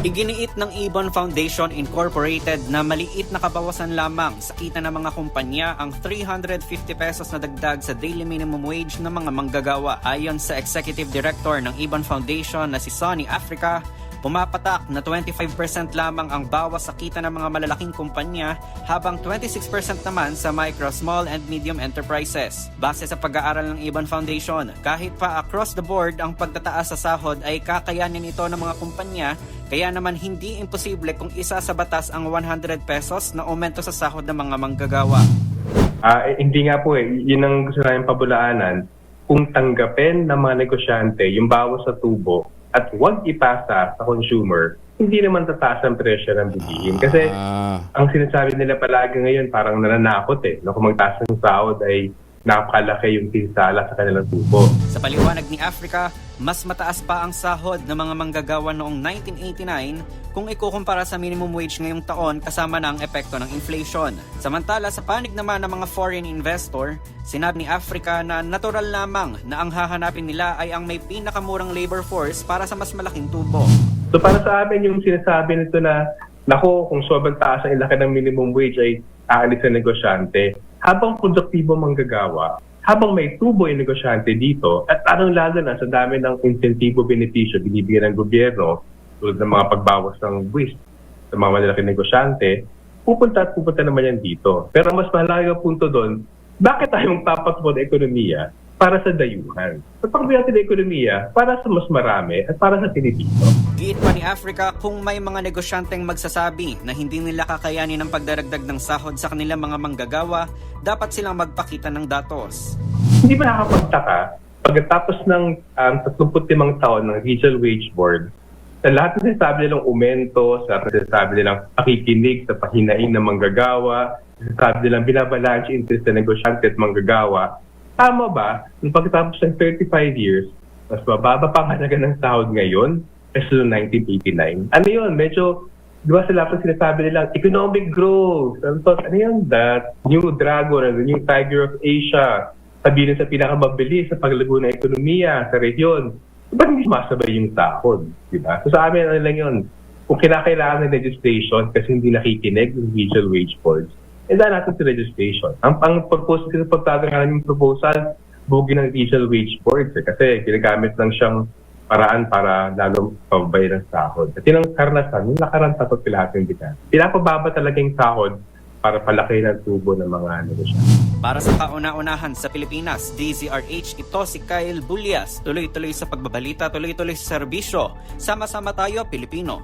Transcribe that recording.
Iginiit ng Ibon Foundation Incorporated na maliit na kabawasan lamang sa kita ng mga kumpanya ang 350 pesos na dagdag sa daily minimum wage ng mga manggagawa. Ayon sa Executive Director ng Ibon Foundation na si Sonny Africa, pumapatak na 25% lamang ang bawas sa kita ng mga malalaking kumpanya habang 26% naman sa micro, small and medium enterprises. Base sa pag-aaral ng Ibon Foundation, kahit pa across the board ang pagtataas sa sahod ay kakayanin ito ng mga kumpanya kaya naman hindi imposible kung isa sa batas ang 100 pesos na aumento sa sahod ng mga manggagawa. Eh, hindi nga po eh. Yun ang gusto namin pabulaanan. Kung tanggapin ng mga negosyante yung bawas sa tubo at huwag ipasa sa consumer, hindi naman tataas ang presyo ng bilihin. Kasi Ah. ang sinasabi nila palagi ngayon parang nananakot eh. No, kung magtaas ng sahod ay napakalaki yung pinsala sa kanilang tubo. Sa paliwanag ni Africa, mas mataas pa ang sahod ng mga manggagawa noong 1989 kung ikukumpara sa minimum wage ngayong taon kasama ang epekto ng inflation. Samantala sa panig naman ng mga foreign investor, sinabi ni Africa na natural lamang na ang hahanapin nila ay ang may pinakamurang labor force para sa mas malaking tubo. So para sa amin yung sinasabi nito na nako kung sobrang taas ang ilaki ng minimum wage ay aalis sa negosyante. Habang produktibo manggagawa, habang may tubo yung negosyante dito, at parang lalo na sa dami ng insentibo benepisyo binibigyan ng gobyerno, tulad ng mga pagbawas ng buwis sa mga malalaking negosyante, pupunta at pupunta naman yan dito. Pero mas mahalaga punto doon, bakit tayo magpapatakbo ng ekonomiya para sa dayuhan? Pagpakbo natin ng ekonomiya para sa mas marami at para sa Pilipino. Giit pa ni Africa kung may mga negosyanteng magsasabi na hindi nila kakayanin ang pagdaragdag ng sahod sa kanilang mga manggagawa, dapat silang magpakita ng datos. Hindi ba nakakapagtaka pagkatapos ng um, 35 taon ng Regional Wage Board, sa lahat ng sinasabi nilang umento, sa sinasabi nilang pakikinig sa pahinain ng manggagawa, sinasabi nilang binabalance interest ng negosyante at manggagawa, tama ba, nung pagkatapos ng 35 years, mas mababa pa halaga ng sahod ngayon kaysa noong 1989? Ano yun? Medyo Di ba sila po sinasabi nilang economic growth? Ano, to? ano yun? That new dragon, the new tiger of Asia. Sabihin sa pinakamabilis sa paglago ng ekonomiya sa rehiyon. Ba't hindi masabay yung sahod? Di ba? So sa amin, ano lang yun? Kung kinakailangan ng legislation kasi hindi nakikinig ng regional wage boards, eh dahil natin sa legislation. Ang, ang purpose kasi pagtatanong namin yung proposal, bugi ng regional wage boards eh, kasi ginagamit lang siyang paraan para lalo pababay ng sahod. At yun ang karanasan, yung nakarang tatot lahat yung bigas. Pinapababa talaga yung sahod para palaki ng tubo ng mga negosyante. Para sa kauna-unahan sa Pilipinas, DZRH, ito si Kyle Bulias. Tuloy-tuloy sa pagbabalita, tuloy-tuloy sa serbisyo. Sama-sama tayo, Pilipino.